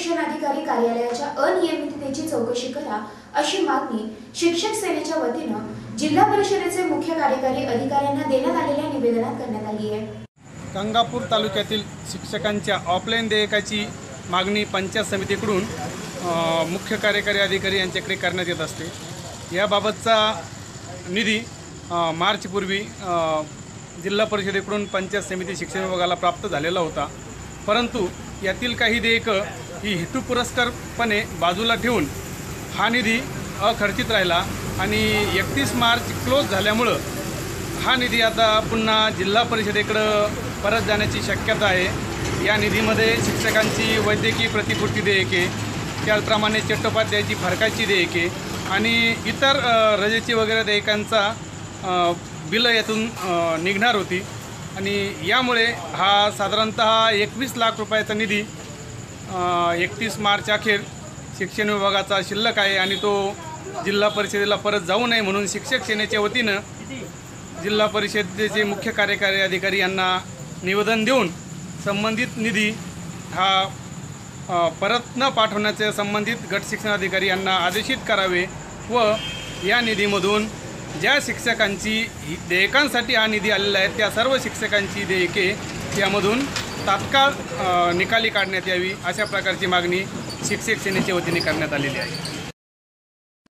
शिक्षण अधिकारी कार्यालयाच्या अनियमिततेची चौकशी करा अशी मागणी शिक्षक सेनेच्या वतीनं जिल्हा परिषदेचे मुख्य कार्यकारी अधिकाऱ्यांना देण्यात आलेल्या निवेदनात करण्यात आली आहे. गंगापूर तालुक्यातील शिक्षकांच्या ऑफलाईन देयकाची मागणी पंचायत समितीकडून मुख्य कार्यकारी अधिकारी यांच्याकडे करण्यात येत असते. याबाबतचा निधी मार्चपूर्वी जिल्हा परिषदेकडून पंचायत समिती शिक्षण विभागाला प्राप्त झालेला होता. परंतु यातील काही देयकं ही हेतुपुरस्करपणे बाजूला ठेवून हा निधी अखर्चित राहिला आणि एकतीस मार्च क्लोज झाल्यामुळं हा निधी आता पुन्हा जिल्हा परिषदेकडं परत जाण्याची शक्यता आहे. या निधीमध्ये शिक्षकांची वैद्यकीय प्रतिपूर्ती देयके त्याचप्रमाणे चट्टोपाध्यायची फरकाची देयके आणि इतर रजेची वगैरे देयकांचा बिलं यातून निघणार होती. आणि यामुळे हा साधारणतः एकवीस लाख रुपयाचा निधी एकतीस मार्च अखेर शिक्षण विभागाचा शिल्लक आहे आणि तो जिल्हा परिषदेला परत जाऊ नये म्हणून शिक्षक सेनेच्या वतीनं जिल्हा परिषदेचे मुख्य कार्यकारी अधिकारी यांना निवेदन देऊन संबंधित निधी हा परत न पाठवण्याचे संबंधित गट शिक्षण अधिकारी यांना आदेशित करावे व या निधीमधून ज्या शिक्षकांची देयकांसाठी हा निधी आलेला आहे त्या सर्व शिक्षकांची देयके यामधून तात्काळ निकाली काढण्यात यावी अशा प्रकारची मागणी शिक्षक सेनेच्या वतीने करण्यात आलेली आहे.